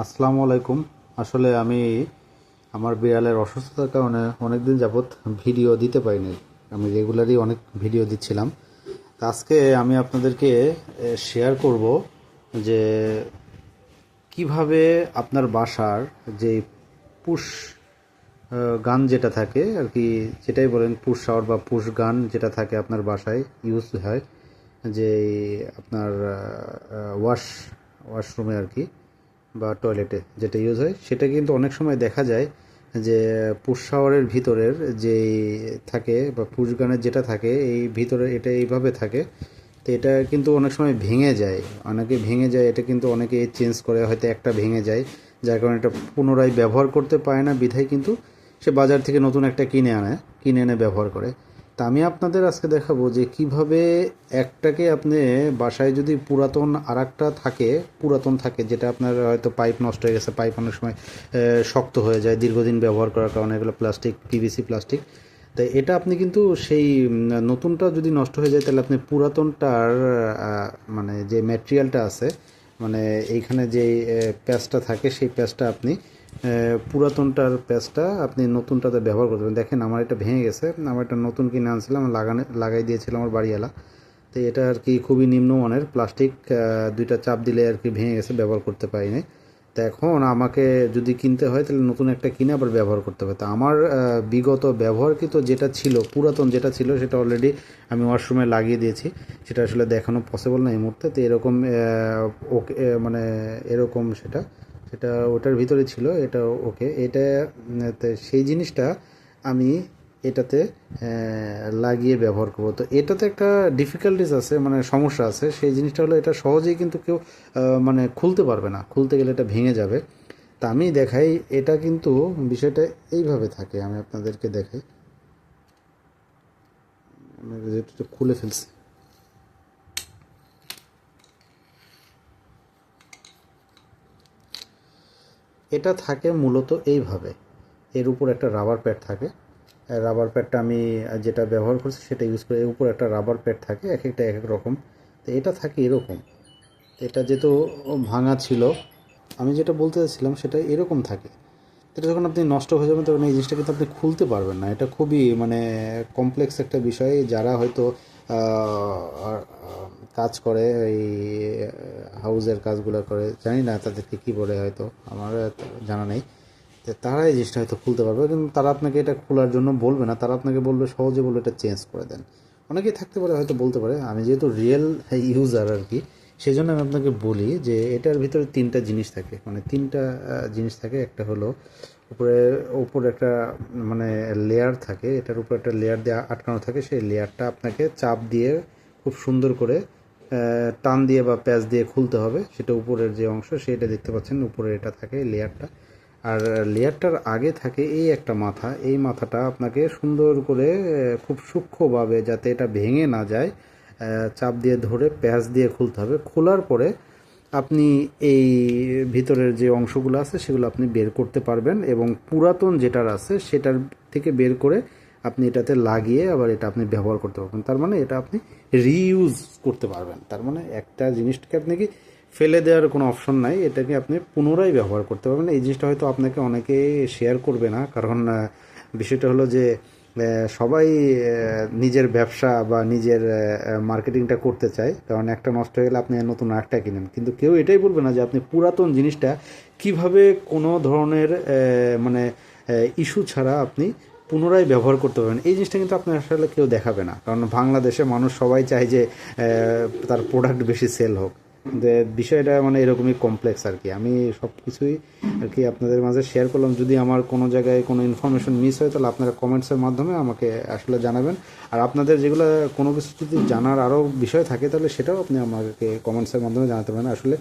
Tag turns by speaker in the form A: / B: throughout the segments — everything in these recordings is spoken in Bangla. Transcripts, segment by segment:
A: আসসালামু আলাইকুম। আসলে আমি আমার বিড়ালের অসুস্থতার কারণে অনেকদিন যাবৎ ভিডিও দিতে পারিনি। আমি রেগুলারই অনেক ভিডিও দিচ্ছিলাম। তা আজকে আমি আপনাদেরকে শেয়ার করব যে কীভাবে আপনার বাসার যে পুশ গান যেটা থাকে আর কি, যেটাই বলেন পুশ শাওয়ার বা পুশ গান যেটা থাকে আপনার বাসায় ইউজ হয়, যে আপনার ওয়াশ, ওয়াশরুমে আর কি। বা টয়লেটে যেটা ইউজ হয়, সেটা কিন্তু অনেক সময় দেখা যায় যে পুশ শাওয়ারের ভিতরের যে থাকে বা পুশ গানের যেটা থাকে, এই ভিতরে এটা এইভাবে থাকে, তো এটা কিন্তু অনেক সময় ভেঙে যায়। অনেকে ভেঙে যায়, এটা কিন্তু অনেকে চেঞ্জ করে, হয়তো একটা ভেঙে যায়, যার কারণে এটা পুনরায় ব্যবহার করতে পারে না, বিধায় কিন্তু সে বাজার থেকে নতুন একটা কিনে আনে, কিনে এনে ব্যবহার করে। তা আমি আপনাদের আজকে দেখাবো যে কীভাবে একটাকে আপনি বাসায় যদি পুরাতন আর থাকে, পুরাতন থাকে, যেটা আপনার হয়তো পাইপ নষ্ট হয়ে গেছে, পাইপ অনেক সময় শক্ত হয়ে যায়, দীর্ঘদিন ব্যবহার করার কারণে, এগুলো প্লাস্টিক, পিভিসি প্লাস্টিক। তাই এটা আপনি কিন্তু সেই নতুনটা যদি নষ্ট হয়ে যায়, তাহলে আপনি পুরাতনটার মানে যে ম্যাটেরিয়ালটা আছে মানে এইখানে যে প্যাচটা থাকে, সেই প্যাচটা আপনি পুরাতনটার প্যাচটা আপনি নতুনটাতে ব্যবহার করতে পারেন। দেখেন, আমার এটা ভেঙে গেছে। আমার এটা নতুন কিনে আনছিলাম লাগানো লাগাই দিয়েছিলাম আমার বাড়িওয়ালা। তো এটা আর কি খুবই নিম্নমানের প্লাস্টিক দুইটা চাপ দিলে আর কি ভেঙে গেছে, ব্যবহার করতে পারিনি তো এখন আমাকে যদি কিনতে হয়, তাহলে নতুন একটা কিনে আবার ব্যবহার করতে হবে। তো আমার বিগত ব্যবহারকৃত যেটা ছিল, পুরাতন যেটা ছিল, সেটা অলরেডি আমি ওয়াশরুমে লাগিয়ে দিয়েছি। সেটা আসলে দেখানো পসিবল না এই মুহূর্তে। তো এরকম ওকে মানে এরকম সেটা। সেটা ওটার ভিতরে ছিল, এটা ওকে। এটা সেই জিনিসটা আমি এটাতে লাগিয়ে ব্যবহার করব। তো এটাতে একটা ডিফিকাল্টিস আছে মানে সমস্যা আছে। সেই জিনিসটা হলো এটা সহজেই কিন্তু কেউ মানে খুলতে পারবে না। খুলতে গেলে এটা ভেঙে যাবে। তা আমি দেখাই, এটা কিন্তু বিষয়টা এইভাবে থাকে, আমি আপনাদেরকে দেখাই। খুলে ফেলছি। এটা থাকে মূলত এইভাবে। এর উপর একটা রাবার প্যাড থাকে। রাবার প্যাডটা আমি যেটা ব্যবহার করছি সেটা ইউজ করে এর উপর একটা রাবার প্যাড থাকে, এক একটা এক এক রকম। তো এটা থাকে এরকম। এটা যেহেতু ভাঙা ছিল, আমি যেটা বলতে চাচ্ছিলাম সেটা এরকম থাকে। এটা যখন আপনি নষ্ট হয়ে যাবেন, তখন এই জিনিসটা কিন্তু আপনি খুলতে পারবেন না। এটা খুবই মানে কমপ্লেক্স একটা বিষয়। যারা হয়তো কাজ করে, এই, হাউজের কাজগুলো করে, জানি না তাদেরকে কী বলে হয়তো, আমার জানা নেই। তারা এই জিনিসটা হয়তো খুলতে পারবে, কিন্তু তারা আপনাকে এটা খোলার জন্য বলবে না, তারা আপনাকে বলবে, সহজে বলবে এটা চেঞ্জ করে দেন। অনেকেই থাকতে পারে, হয়তো বলতে পারে, আমি যেহেতু রিয়েল ইউজার আর কি সেই জন্য আমি আপনাকে বলি যে এটার ভিতরে তিনটা জিনিস থাকে। মানে তিনটা জিনিস থাকে, একটা হলো উপরে উপরে একটা মানে লেয়ার থাকে, এটার উপরে একটা লেয়ার দিয়ে আটকানো থাকে, সেই লেয়ারটা আপনাকে চাপ দিয়ে খুব সুন্দর করে টান দিয়ে বা প্যাচ দিয়ে খুলতে হবে। সেটা উপরের যে অংশ, সেটা দেখতে পাচ্ছেন, উপরে এটা থাকে লেয়ারটা। আর লেয়ারটার আগে থাকে এই একটা মাথা। এই মাথাটা আপনাকে সুন্দর করে খুব সূক্ষ্মভাবে যাতে এটা ভেঙে না যায় চাপ দিয়ে ধরে প্যাচ দিয়ে খুলতে হবে। খোলার পরে আপনি এই ভিতরের যে অংশগুলো আছে, সেগুলো আপনি বের করতে পারবেন এবং পুরাতন যেটার আছে, সেটার থেকে বের করে আপনি এটাতে লাগিয়ে আবার এটা আপনি ব্যবহার করতে পারবেন। তার মানে এটা আপনি রিইউজ করতে পারবেন। তার মানে একটা জিনিসটাকে আপনি কি ফেলে দেওয়ার কোনো অপশন নাই, এটাকে আপনি পুনরায় ব্যবহার করতে পারবেন। এই জিনিসটা হয়তো আপনাকে অনেকে শেয়ার করবে না, কারণ বিষয়টা হলো যে সবাই নিজের ব্যবসা বা নিজের মার্কেটিংটা করতে চায়। কারণ একটা নষ্ট হয়ে গেলে আপনি নতুন একটা কিনেন। কিন্তু কেউ এটাই বলবে না যে আপনি পুরাতন জিনিসটা কীভাবে কোনো ধরনের মানে ইস্যু ছাড়া আপনি পুনরায় ব্যবহার করতে পারবেন। এই জিনিসটা কিন্তু আপনার আসলে কেউ দেখাবে না। কারণ বাংলাদেশে মানুষ সবাই চায় যে তার প্রোডাক্ট বেশি সেল হোক। বিষয়টা মানে এরকমই কমপ্লেক্স আর কি। আমি সব কিছুই আর কি আপনাদের মাঝে শেয়ার করলাম। যদি আমার কোনো জায়গায় কোনো ইনফরমেশন মিস হয় তাহলে আপনারা কমেন্টসের মাধ্যমে আমাকে আসলে জানাবেন। আর আপনাদের যেগুলো কোনো কিছু যদি জানার আরও বিষয় থাকে তাহলে সেটাও আপনি আমাকে কমেন্টসের মাধ্যমে জানাতে পারেন। আসলে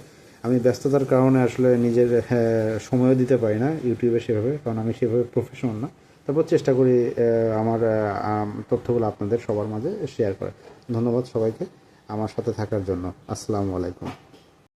A: আমি ব্যস্ততার কারণে আসলে নিজের হ্যাঁ, সময়ও দিতে পারি না ইউটিউবে সেভাবে কারণ আমি সেভাবে প্রফেশনাল না। তারপর চেষ্টা করি আমার তথ্যগুলো আপনাদের সবার মাঝে শেয়ার করে ধন্যবাদ সবাইকে আমার সাথে থাকার জন্য। আসসালামু আলাইকুম।